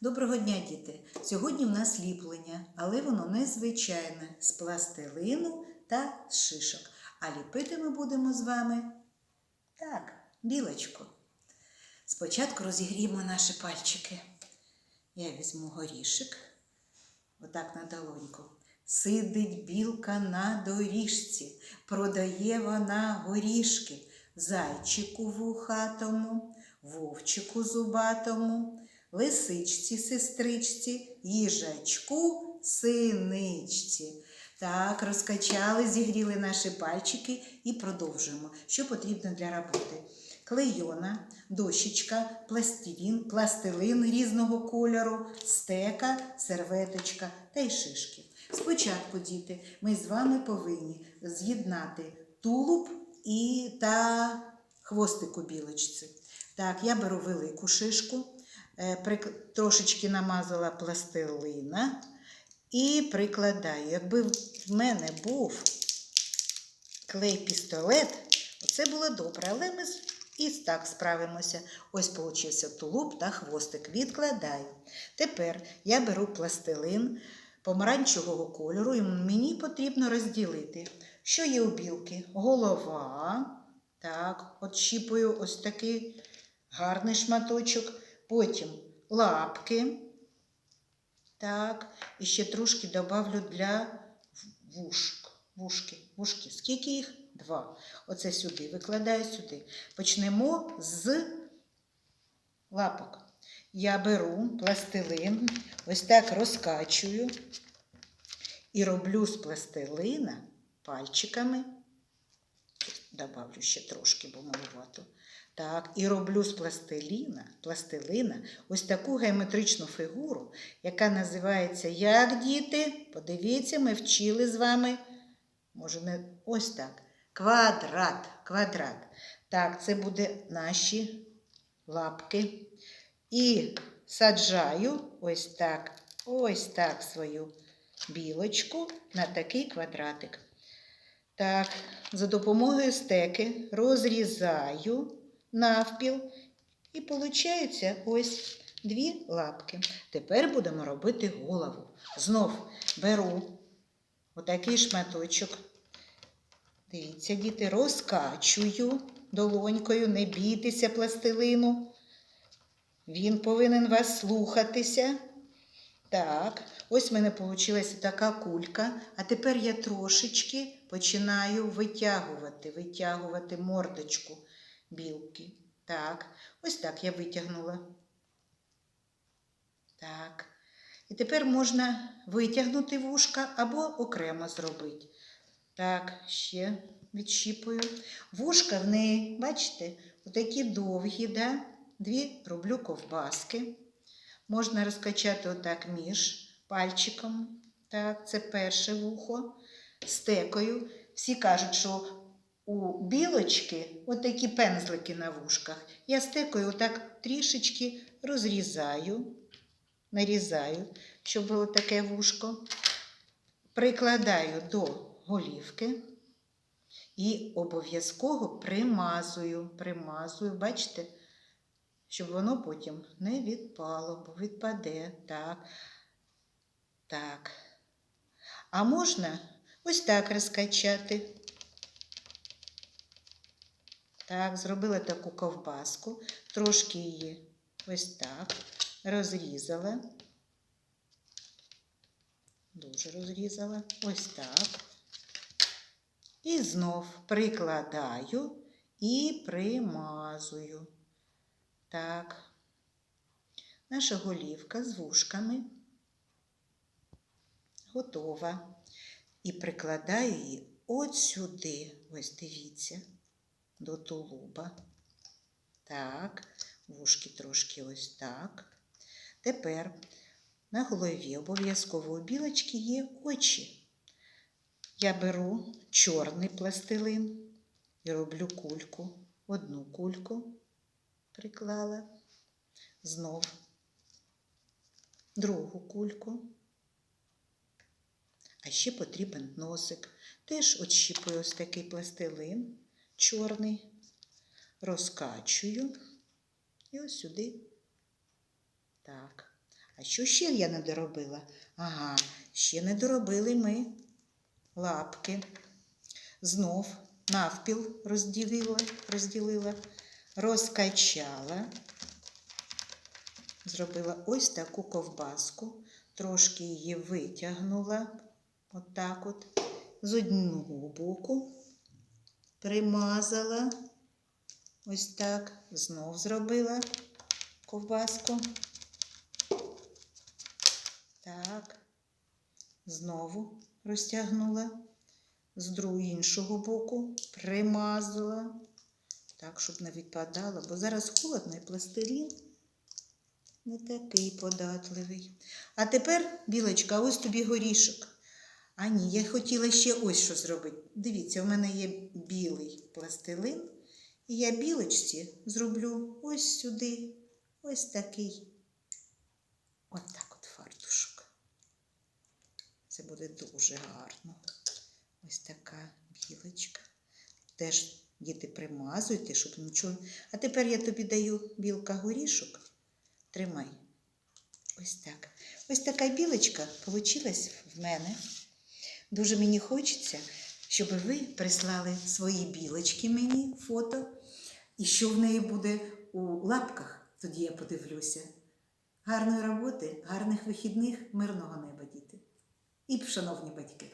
Доброго дня, діти! Сьогодні в нас ліплення, але воно незвичайне з пластилину та з шишок. А ліпити ми будемо з вами так, білочку. Спочатку розігріємо наші пальчики. Я візьму горішик, отак на долоньку. Сидить білка на доріжці, продає вона горішки зайчику вухатому, вовчику зубатому, лисичці, сестричці, їжачку, синичці. Так, розкачали, зігріли наші пальчики і продовжуємо. Що потрібно для роботи? Клейона, дощечка, пластилін, пластилин різного кольору, стека, серветочка та й шишки. Спочатку, діти, ми з вами повинні з'єднати тулуб і та хвостик у білочці. Так, я беру велику шишку, трошечки намазала пластилина і прикладаю. Якби в мене був клей-пістолет, це було добре, але ми і так справимося. Ось получився тулуб та хвостик. Відкладаю. Тепер я беру пластилин помаранчевого кольору, і мені потрібно розділити, що є у білки. Голова. Так, отщіпую ось такий гарний шматочок. Потім лапки. Так, і ще трошки добавлю для вушк. Вушки. Вушки. Скільки їх? Два. Оце сюди. Викладаю сюди. Почнемо з лапок. Я беру пластилин, ось так розкачую і роблю з пластилина пальчиками. Добавлю ще трошки, бо маловато. Так, і роблю з пластиліна, пластилина ось таку геометричну фігуру, яка називається як діти? Подивіться, ми вчили з вами. Може, не ось так. Квадрат. Квадрат. Так, це буде наші лапки. І саджаю ось так, ось так свою білочку на такий квадратик. Так, за допомогою стеки розрізаю навпіл і виходить ось дві лапки. Тепер будемо робити голову. Знов беру отакий шматочок. Дивіться, діти, розкачую долонькою, не бійтеся пластилину. Він повинен вас слухатися. Так, ось в мене вийшла така кулька, а тепер я трошечки починаю витягувати, витягувати мордочку білки. Так, ось так я витягнула. Так. І тепер можна витягнути вушка або окремо зробити. Так, ще відщіпую. Вушка в неї, бачите, отакі довгі, да? дві роблю ковбаски. Можна розкачати отак між пальчиком. Так, це перше вухо. Стекою. Всі кажуть, що у білочки отакі пензлики на вушках. Я стекою отак трішечки розрізаю, нарізаю, щоб було таке вушко. Прикладаю до голівки і обов'язково примазую, примазую, бачите? щоб воно потім не відпало, бо відпаде. Так. Так. А можна ось так розкачати. Так, зробила таку ковбаску, трошки її ось так розрізала. Дуже розрізала. Ось так. І знов прикладаю і примазую. Так. Наша голівка з вушками готова. І прикладаю її от сюди, ось дивіться, до тулуба. Так, вушки трошки ось так. Тепер на голові обов'язково у білочки є очі. Я беру чорний пластилин і роблю кульку, одну кульку приклала, знов другу кульку. А ще потрібен носик. Теж отщіпую ось такий пластилин чорний, розкачую і ось сюди. Так. А що ще я не доробила? Ага, ще не доробили ми лапки. Знов навпіл розділила, розділила, розкачала. Зробила ось таку ковбаску, трошки її витягнула, отак от, з одного боку, примазала, ось так, знов зробила ковбаску. Так, знову розтягнула, з іншого боку примазала, так, щоб не відпадало, бо зараз холодно і пластилін не такий податливий. А тепер, білочка, ось тобі горішок. А ні, я хотіла ще ось що зробити. Дивіться, у мене є білий пластилин, і я білочці зроблю ось сюди, ось такий. От так от фартушок. Це буде дуже гарно. Ось така білочка. Теж діти примазуйте, щоб нічого. А тепер я тобі даю білка горішок. Тримай. Ось так. Ось така білочка получилась в мене. Дуже мені хочеться, щоб ви прислали свої білочки мені фото. І що в неї буде у лапках, тоді я подивлюся. Гарної роботи, гарних вихідних, мирного неба, діти. І шановні батьки.